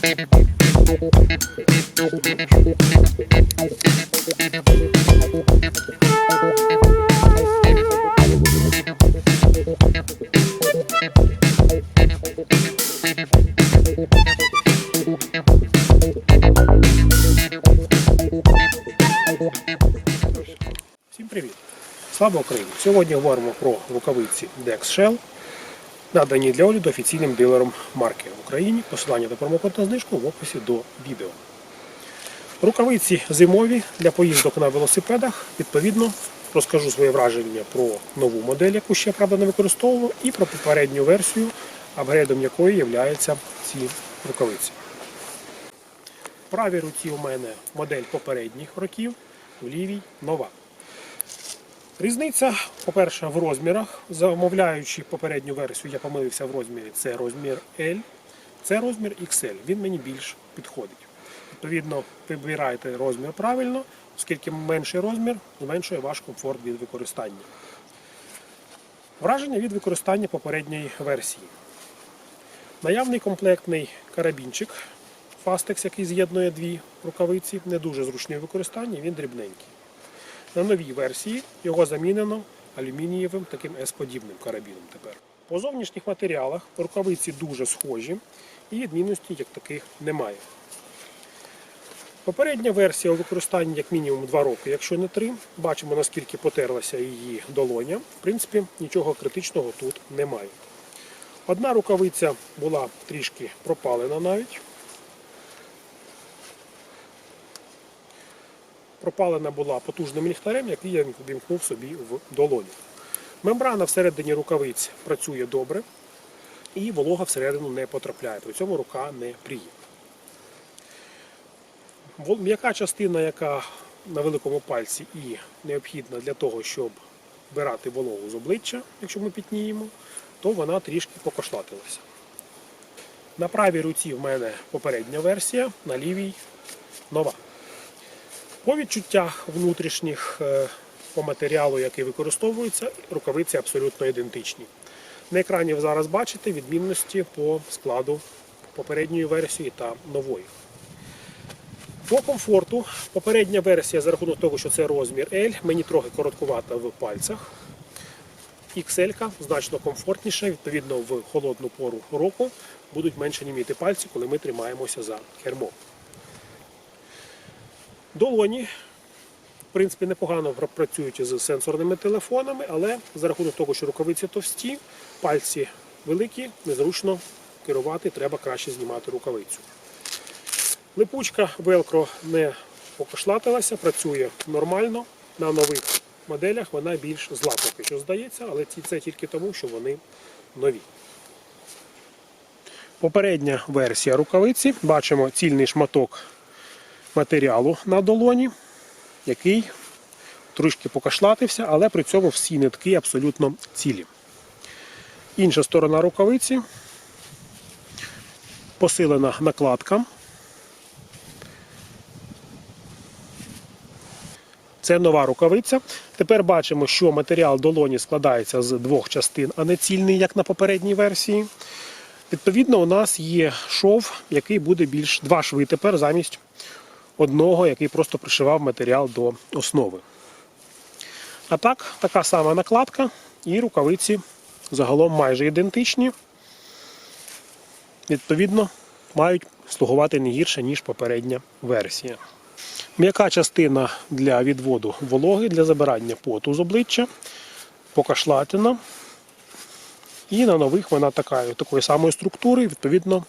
Всім привіт! Слава Україні! Сьогодні говоримо про рукавиці Dex Shell, надані для огляду офіційним дилером марки в Україні. Посилання та промокод на знижку в описі до відео. Рукавиці зимові для поїздок на велосипедах. Відповідно, розкажу своє враження про нову модель, яку ще правда не використовував, і про попередню версію, апгрейдом якої являються ці рукавиці. В правій руці у мене модель попередніх років, в лівій нова. Різниця, по-перше, в розмірах. Замовляючи попередню версію, я помилився в розмірі. Це розмір L, це розмір XL. Він мені більш підходить. Відповідно, вибирайте розмір правильно, оскільки менший розмір зменшує ваш комфорт від використання. Враження від використання попередньої версії. Наявний комплектний карабінчик Fastex, який з'єднує дві рукавиці, не дуже зручний в використанні, він дрібненький. На новій версії його замінено алюмінієвим таким S-подібним карабіном тепер. По зовнішніх матеріалах рукавиці дуже схожі і відмінностей як таких немає. Попередня версія у використанні як мінімум 2 роки, якщо не 3. Бачимо наскільки потерлася її долоня. В принципі, нічого критичного тут немає. Одна рукавиця була трішки пропалена навіть. Пропалена була потужним ліхтарем, який я вімкнув собі в долоні. Мембрана всередині рукавиць працює добре і волога всередину не потрапляє. При цьому рука не пріє. М'яка частина, яка на великому пальці і необхідна для того, щоб вбирати вологу з обличчя, якщо ми пітніємо, то вона трішки покошлатилася. На правій руці в мене попередня версія, на лівій нова. По відчуттях внутрішніх е, по матеріалу, який використовується, рукавиці абсолютно ідентичні. На екрані ви зараз бачите відмінності по складу попередньої версії та нової. По комфорту попередня версія за рахунок того, що це розмір L, мені трохи короткувата в пальцях. XL значно комфортніша, відповідно, в холодну пору року будуть менше німіти пальці, коли ми тримаємося за кермом. Долоні, в принципі, непогано працюють з сенсорними телефонами, але за рахунок того, що рукавиці товсті, пальці великі, незручно керувати, треба краще знімати рукавицю. Липучка велкро не покошлатилася, працює нормально. На нових моделях вона більш зла поки що здається, але це тільки тому, що вони нові. Попередня версія рукавиці. Бачимо цільний шматок матеріалу на долоні, який трішки покашлатився, але при цьому всі нитки абсолютно цілі. Інша сторона рукавиці посилена накладка. Це нова рукавиця. Тепер бачимо, що матеріал долоні складається з двох частин, а не цільний, як на попередній версії. Відповідно, у нас є шов, який буде більш два шви тепер замість одного, який просто пришивав матеріал до основи. А так, така сама накладка і рукавиці загалом майже ідентичні. Відповідно, мають слугувати не гірше, ніж попередня версія. М'яка частина для відводу вологи, для забирання поту з обличчя, покашлатина. І на нових вона така, такої самої структури, відповідно,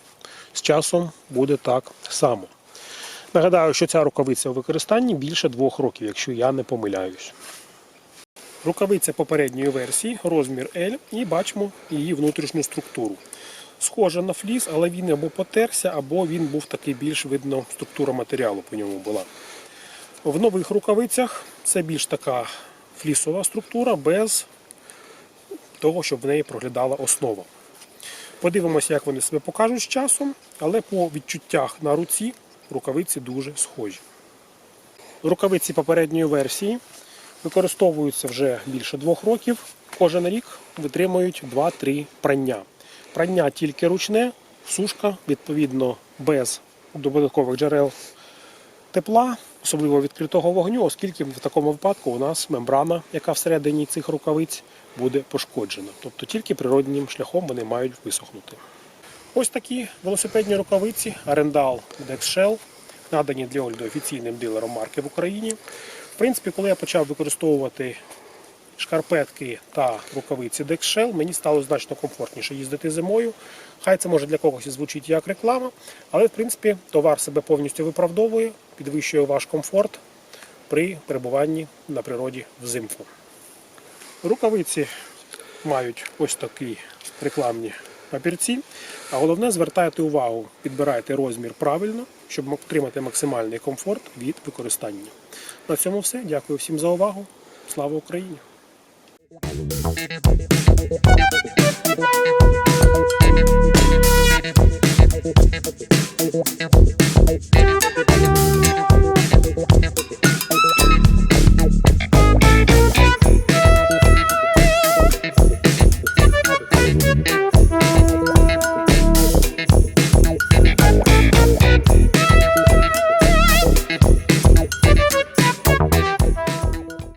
з часом буде так само. Нагадаю, що ця рукавиця у використанні більше двох років, якщо я не помиляюсь. Рукавиця попередньої версії, розмір L, і бачимо її внутрішню структуру. Схожа на фліс, але він або потерся, або він був такий більш видно, структура матеріалу по ньому була. В нових рукавицях це більш така флісова структура, без того, щоб в неї проглядала основа. Подивимося, як вони себе покажуть з часом, але по відчуттях на руці рукавиці дуже схожі. Рукавиці попередньої версії використовуються вже більше двох років. Кожен рік витримують 2-3 прання. Прання тільки ручне, сушка, відповідно, без додаткових джерел тепла, особливо відкритого вогню, оскільки в такому випадку у нас мембрана, яка всередині цих рукавиць, буде пошкоджена. Тобто тільки природнім шляхом вони мають висохнути. Ось такі велосипедні рукавиці Arendal Dexshell, надані для Ольди офіційним дилером марки в Україні. В принципі, коли я почав використовувати шкарпетки та рукавиці Dexshell, мені стало значно комфортніше їздити зимою. Хай це може для когось звучить як реклама, але в принципі товар себе повністю виправдовує, підвищує ваш комфорт при перебуванні на природі взимку. Рукавиці мають ось такі рекламні папірці. А головне звертайте увагу, підбирайте розмір правильно, щоб отримати максимальний комфорт від використання. На цьому все. Дякую всім за увагу. Слава Україні!